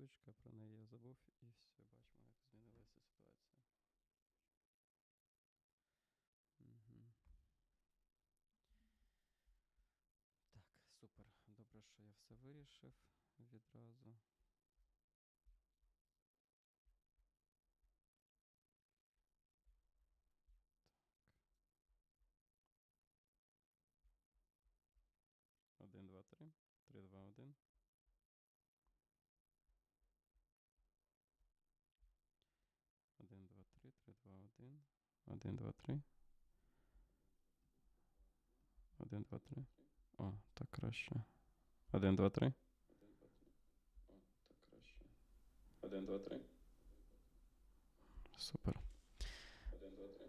штучка, про неї я забув і все, бачимо, як змінилася ситуація. Угу. Так, супер. Добре, що я все вирішив відразу. Так. 1, 2, 3. 3, 2, 1. 1, 2, 3. 1, 2, 3. О, так краще. 1, 2, 3. 1, 2, 3. Супер. 1, 2, 3.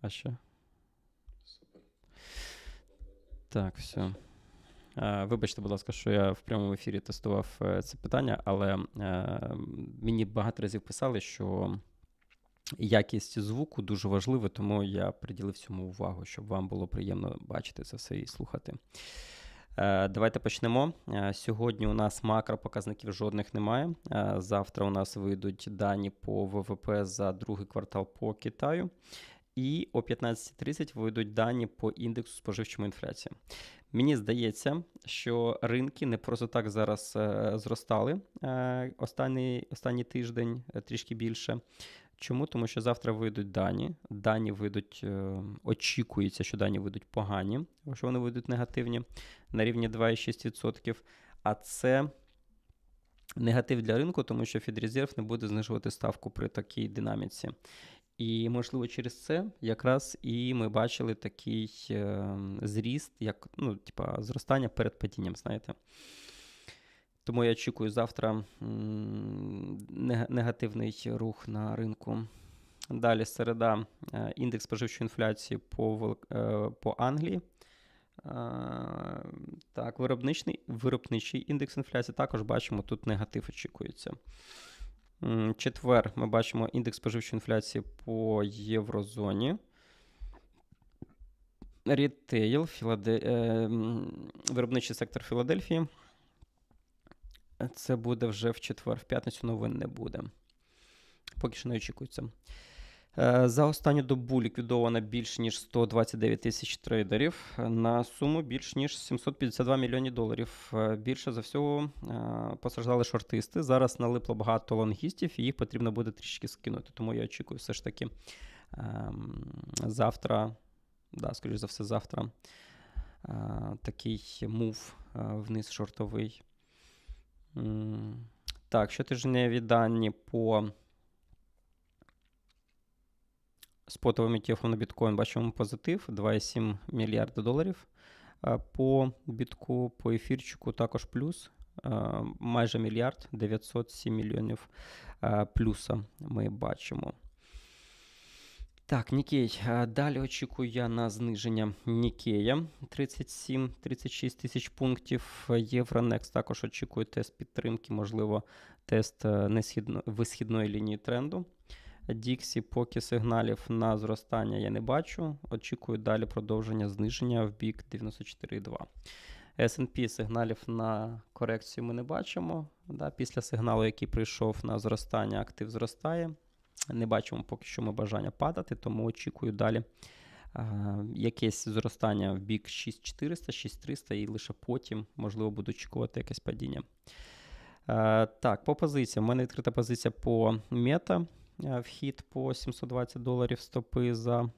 А ще? Супер. Так, все. Вибачте, будь ласка, що я в прямому ефірі тестував е, це питання, але е, мені багато разів писали, що якість звуку дуже важлива, тому я приділив цьому увагу, щоб вам було приємно бачити це все і слухати. Е, Давайте почнемо. Е, Сьогодні у нас макропоказників жодних немає. Е, Завтра у нас вийдуть дані по ВВП за другий квартал по Китаю. І о 15.30 вийдуть дані по індексу споживчої інфляції. Мені здається, що ринки не просто так зараз зростали останній, останній тиждень трішки більше. Чому? Тому що завтра вийдуть дані. Дані вийдуть, е, очікується, що дані вийдуть погані, що вони вийдуть негативні на рівні 2,6%. А це негатив для ринку, тому що Фідрезерв не буде знижувати ставку при такій динаміці. І, можливо, через це якраз і ми бачили такий е, зріст, як ну, типа, зростання перед падінням, знаєте. Тому я очікую завтра негативний рух на ринку. Далі середа, е, індекс споживчої інфляції по, е, по Англії. Е, Так, виробничний, виробничий індекс інфляції також бачимо, тут негатив очікується. Четвер ми бачимо індекс споживчої інфляції по єврозоні. Рітейл, Філаде... виробничий сектор Філадельфії. Це буде вже в четвер, в п'ятницю новин не буде. Поки що не очікується. Е, За останню добу ліквідовано більш ніж 129 тисяч трейдерів е, на суму більш ніж 752 мільйонів доларів. Е, Більше за всього постраждали шортисти. Зараз налипло багато лонгістів, і їх потрібно буде трішки скинути. Тому я очікую все ж таки ем, завтра, да, скоріш за все, завтра такий мув вниз шортовий. Так, щотижневі дані по спотовим ETF на біткоін бачимо позитив 2,7 мільярда доларів. По бітку, по ефірчику також плюс. Майже мільярд 907 мільйонів плюса ми бачимо. Так, Нікей. Далі очікую я на зниження Нікея 37-36 тисяч пунктів. Євронекс також очікує тест підтримки, можливо, тест е, висхідної лінії тренду. Діксі поки сигналів на зростання я не бачу. Очікую далі продовження зниження в бік 94,2. S&P сигналів на корекцію ми не бачимо. Да, після сигналу, який прийшов на зростання, актив зростає. Не бачимо поки що ми бажання падати, тому очікую далі якесь зростання в бік 6400, 6300 і лише потім, можливо, буду очікувати якесь падіння. Так, по позиціям. У мене відкрита позиція по мета. Вхід по 720 доларів стопи за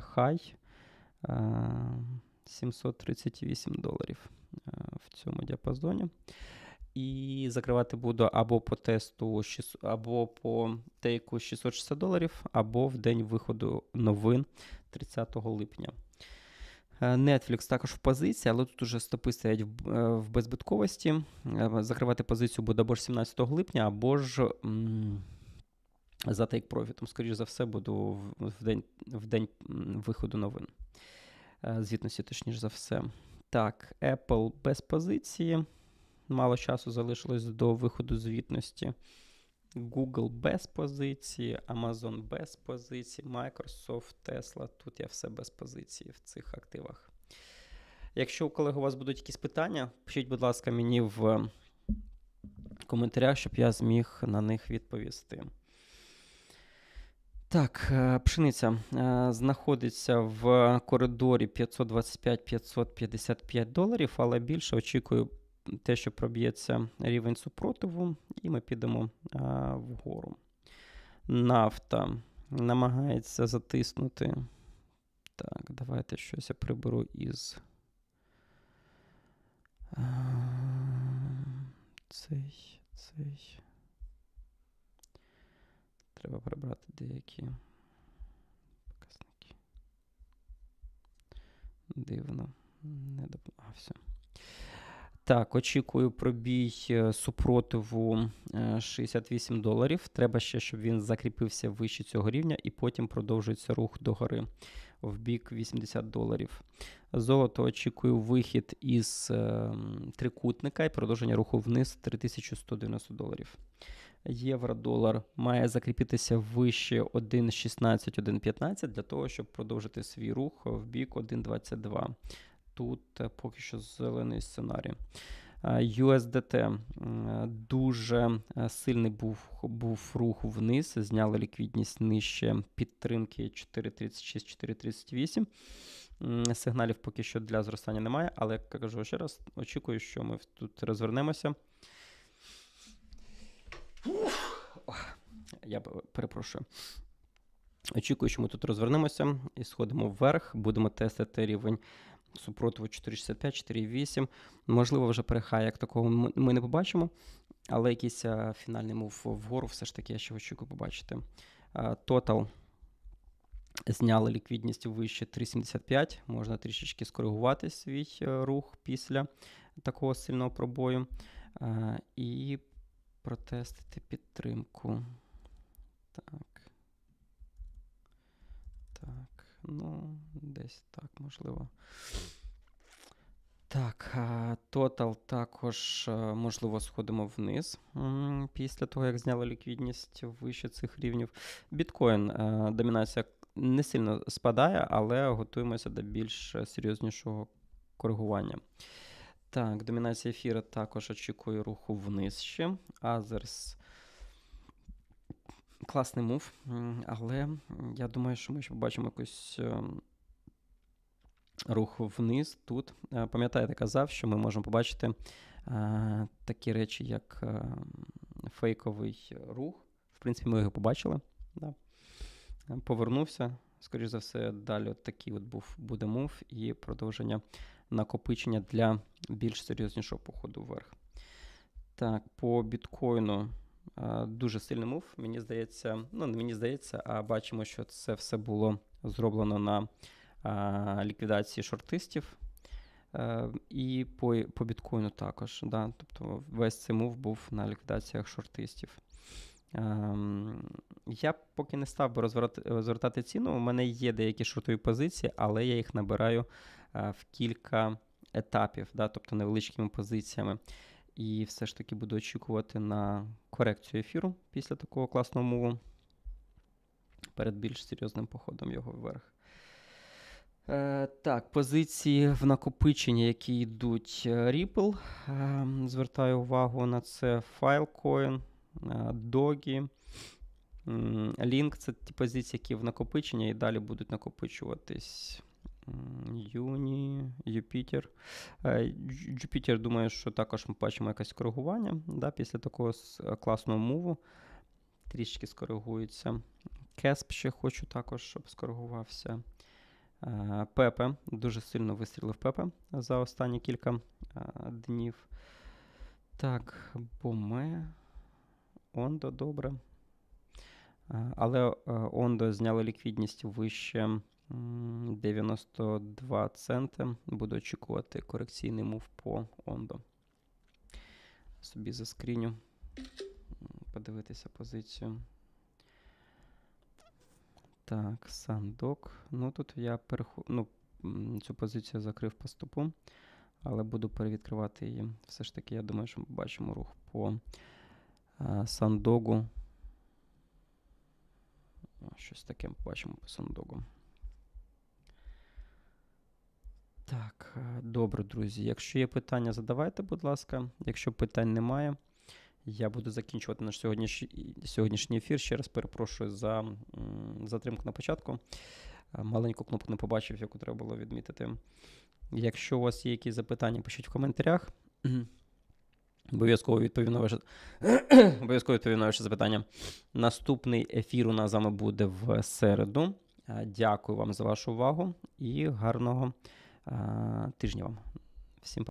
хай. Е, 738 доларів в цьому діапазоні. І закривати буду або по тесту, або по тейку 660 доларів, або в день виходу новин 30 липня. Е, Netflix також в позиції, але тут уже стопи стоять в, е, в беззбитковості. Е, Закривати позицію буде або ж 17 липня, або ж за тейк профітом. Скоріше за все, буду в, день, в день виходу новин. Звітності, точніше за все. Так, Apple без позиції. Мало часу залишилось до виходу звітності. Google без позиції, Amazon без позиції, Microsoft, Tesla. Тут я все без позиції в цих активах. Якщо, колеги, у вас будуть якісь питання, пишіть, будь ласка, мені в коментарях, щоб я зміг на них відповісти. Так, е, пшениця е, знаходиться в коридорі 525-555 доларів, але більше очікую те, що проб'ється рівень супротиву, і ми підемо е, вгору. Нафта намагається затиснути. Так, давайте щось я приберу із. Цей, цей. Треба прибрати деякі показники. Дивно. Не доп... А. Так, очікую пробій е, супротиву е, 68 доларів. Треба ще, щоб він закріпився вище цього рівня, і потім продовжується рух догори в бік 80 доларів. Золото очікую вихід із е, трикутника і продовження руху вниз 3190 доларів. Євро-долар має закріпитися вище 1,16, 1,15 для того, щоб продовжити свій рух в бік 1,22. Тут е, поки що зелений сценарій. Е, USDT е, дуже сильний був, був рух вниз, зняли ліквідність нижче підтримки 4,36-4,38. Сигналів поки що для зростання немає, але як кажу ще раз, очікую, що ми тут розвернемося. Я перепрошую. Очікую, що ми тут розвернемося і сходимо вверх, будемо тестити рівень супротиву 4,65, 4,8. Можливо, вже перехай, як такого ми- не побачимо, але якийсь фінальний мув вгору все ж таки я ще очікую побачити. А, Total зняли ліквідність вище 3,75. Можна трішечки скоригувати свій е, рух після такого сильного пробою. І протестити підтримку. Так. Так, ну, десь так, можливо. Так, Total також, е, можливо, сходимо вниз після того, як зняли ліквідність вище цих рівнів. Біткоін, е, домінація не сильно спадає, але готуємося до більш серйознішого коригування. Так, домінація ефіра також очікує руху вниз ще. Азерс. Класний мув, але я думаю, що ми ще побачимо якийсь ем, рух вниз тут. Е, Пам'ятаєте, казав, що ми можемо побачити е, такі речі, як е, фейковий рух. В принципі, ми його побачили. Да. Е, Повернувся. Скоріше за все, далі от такий от був буде мув і продовження накопичення для більш серйознішого походу вверх. Так, по біткоїну дуже сильний мув. Мені здається, ну не мені здається, а бачимо, що це все було зроблено на а, ліквідації шортистів. Е, і по, по біткоїну також. Да? Тобто весь цей мув був на ліквідаціях шортистів. Ем, я поки не став би розвертати, ціну. У мене є деякі шортові позиції, але я їх набираю е, в кілька етапів, да, тобто невеличкими позиціями. І все ж таки буду очікувати на корекцію ефіру після такого класного муву перед більш серйозним походом його вверх. Е, так, позиції в накопиченні, які йдуть е, Ripple. Е, звертаю увагу на це Filecoin, е, Dogi. Link це ті позиції, які в накопиченні і далі будуть накопичуватись. Юні, Юпітер. Е, Дж- Jupiter, думаю, що також ми бачимо якесь коригування да, після такого класного муву. Трішки скоригується. Кесп ще хочу також, щоб скоригувався. Е, Пепе. Дуже сильно вистрілив Пепе за останні кілька е, днів. Так, Боме. Ондо добре. Але Ондо зняли ліквідність вище 92 центи. Буду очікувати корекційний мув по Ондо. Собі заскріню. Подивитися позицію. Так, Сандок. Ну тут я переху... ну, цю позицію закрив по стопу, але буду перевідкривати її. Все ж таки, я думаю, що ми бачимо рух по а, Сандогу. Щось таке бачимо по Сандогу. Так, е, добре, друзі. Якщо є питання, задавайте, будь ласка. Якщо питань немає, Я буду закінчувати наш сьогоднішній, сьогоднішній ефір. Ще раз перепрошую за затримку на початку. Е, Маленьку кнопку не побачив, яку треба було відмітити. Якщо у вас є якісь запитання, пишіть в коментарях. Обов'язково відповім на ваше обов'язково відповім на ваше запитання. Наступний ефір у нас з вами буде в середу. Е, Дякую вам за вашу увагу і гарного тижня вам. Всім